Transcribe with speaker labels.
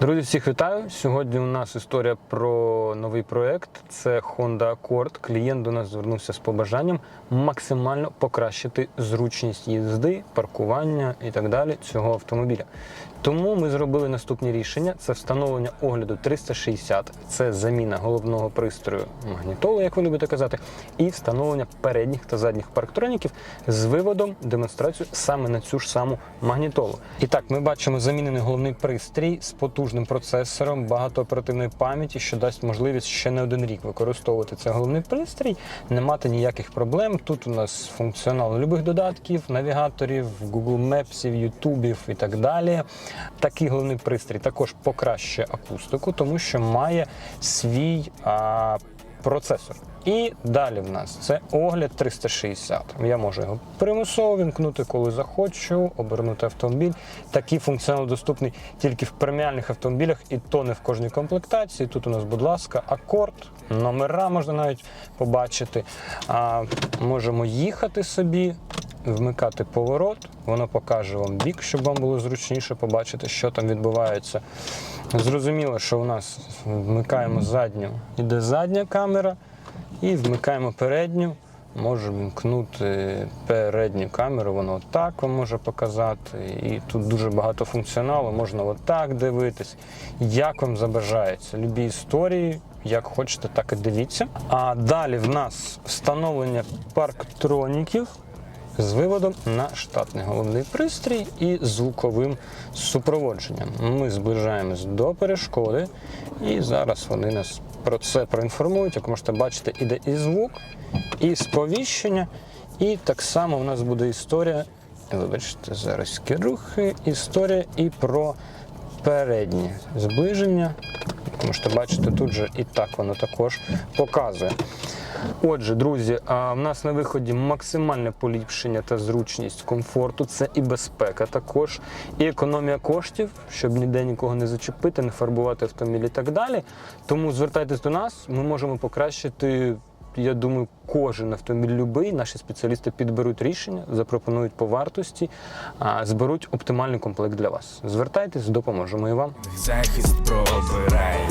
Speaker 1: Друзі, всіх вітаю. Сьогодні у нас історія про новий проект. Це Honda Accord. Клієнт до нас звернувся з побажанням максимально покращити зручність їзди, паркування і так далі цього автомобіля. Тому ми зробили наступні рішення: це встановлення огляду 360, це заміна головного пристрою магнітоли, як ви любите казати, і встановлення передніх та задніх парктроніків з виводом демонстрацію саме на цю ж саму магнітолу. І так, ми бачимо замінений головний пристрій з потужним процесором, багато оперативної пам'яті, що дасть можливість ще не один рік використовувати цей головний пристрій, не мати ніяких проблем. Тут у нас функціонал любих додатків, навігаторів, Google Maps, Ютубів і так далі. Такий головний пристрій також покращує акустику, тому що має свій а, процесор. І далі в нас це огляд 360. Я можу його примусово вімкнути, коли захочу, обернути автомобіль. Такий функціонал доступний тільки в преміальних автомобілях, і то не в кожній комплектації. Тут у нас, будь ласка, акорд, номера можна навіть побачити. А, можемо їхати собі. Вмикати поворот, воно покаже вам бік, щоб вам було зручніше побачити, що там відбувається. Зрозуміло, що у нас вмикаємо задню, іде задня камера, і вмикаємо передню. Можемо вмкнути передню камеру, воно отак вам може показати. І тут дуже багато функціоналу, можна отак дивитись, як вам забажається. Любі історії, як хочете, так і дивіться. А далі в нас встановлення парктроніків з виводом на штатний головний пристрій і звуковим супроводженням. Ми зближаємось до перешкоди, і зараз вони нас про це проінформують. Як можете бачити, іде і звук, і сповіщення, і так само у нас буде історія. Вибачте, зараз рухи, історія і про переднє зближення. Як можете бачити, тут же і так воно також показує. Отже, друзі, в нас на виході максимальне поліпшення та зручність комфорту, це і безпека також, і економія коштів, щоб ніде нікого не зачепити, не фарбувати автомобіль і так далі. Тому звертайтесь до нас, ми можемо покращити. Я думаю, кожен автомобіль любий, наші спеціалісти підберуть рішення, запропонують по вартості, зберуть оптимальний комплект для вас. Звертайтесь, допоможемо і вам.
Speaker 2: Захист пробирає.